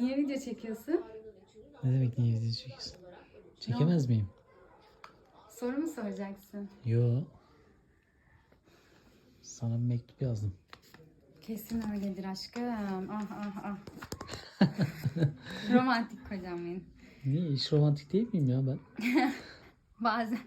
Niye video çekiyorsun? Ne demek niye video çekiyorsun? Çekemez miyim? Soru mu soracaksın? Yo. Sana bir mektup yazdım. Kesin öyledir aşkım. Ah ah ah. Romantik kocam benim. Niye? Hiç romantik değil miyim ya ben? Bazen.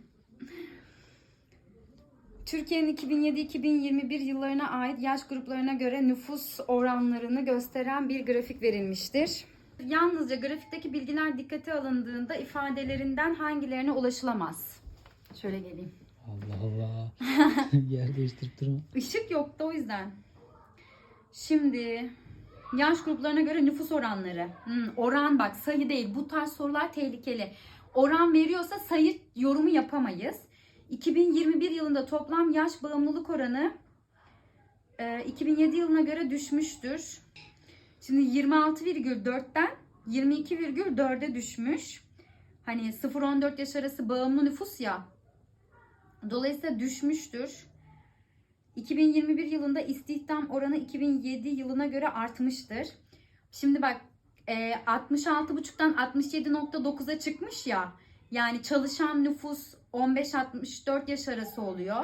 Türkiye'nin 2007-2021 yıllarına ait yaş gruplarına göre nüfus oranlarını gösteren bir grafik verilmiştir. Yalnızca grafikteki bilgiler dikkate alındığında ifadelerinden hangilerine ulaşılamaz? Şöyle geleyim. Allah Allah. Yer değiştirip durma. Işık yoktu o yüzden. Şimdi yaş gruplarına göre nüfus oranları. Hmm, oran bak sayı değil. Bu tarz sorular tehlikeli. Oran veriyorsa sayı yorumu yapamayız. 2021 yılında toplam yaş bağımlılık oranı e, 2007 yılına göre düşmüştür. Şimdi 26,4'ten 22,4'e düşmüş. Hani 0-14 yaş arası bağımlı nüfus ya. Dolayısıyla düşmüştür. 2021 yılında istihdam oranı 2007 yılına göre artmıştır. Şimdi bak e, 66,5'tan 67,9'a çıkmış ya. Yani çalışan nüfus 15-64 yaş arası oluyor.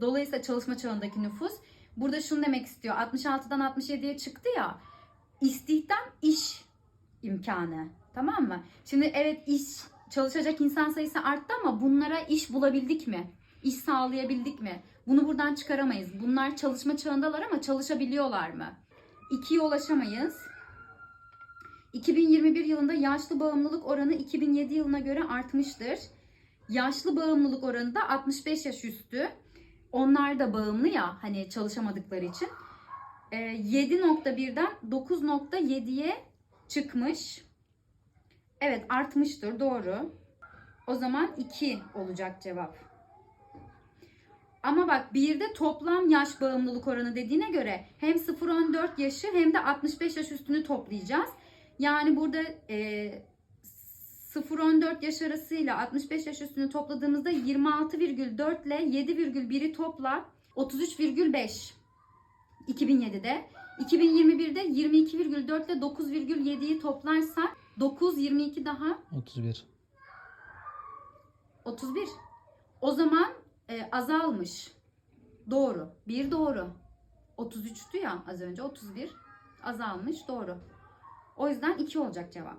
Dolayısıyla çalışma çağındaki nüfus. Burada şunu demek istiyor. 66'dan 67'ye çıktı ya. İstihdam iş imkanı. Tamam mı? Şimdi evet iş çalışacak insan sayısı arttı ama bunlara iş bulabildik mi? İş sağlayabildik mi? Bunu buradan çıkaramayız. Bunlar çalışma çağındalar ama çalışabiliyorlar mı? İkiye ulaşamayız. 2021 yılında yaşlı bağımlılık oranı 2007 yılına göre artmıştır. Yaşlı bağımlılık oranı da 65 yaş üstü. Onlar da bağımlı ya hani çalışamadıkları için. Ee, 7.1'den 9.7'ye çıkmış. Evet artmıştır doğru. O zaman 2 olacak cevap. Ama bak bir de toplam yaş bağımlılık oranı dediğine göre hem 0-14 yaşı hem de 65 yaş üstünü toplayacağız. Yani burada e, 0-14 yaş arasıyla 65 yaş üstünü topladığımızda 26,4 ile 7,1'i topla 33,5 2007'de. 2021'de 22,4 ile 9,7'yi toplarsak 9, 22 daha 31. 31. O zaman e, azalmış. Doğru. Bir doğru. 33'tü ya az önce. 31 azalmış. Doğru. O yüzden 2 olacak cevap.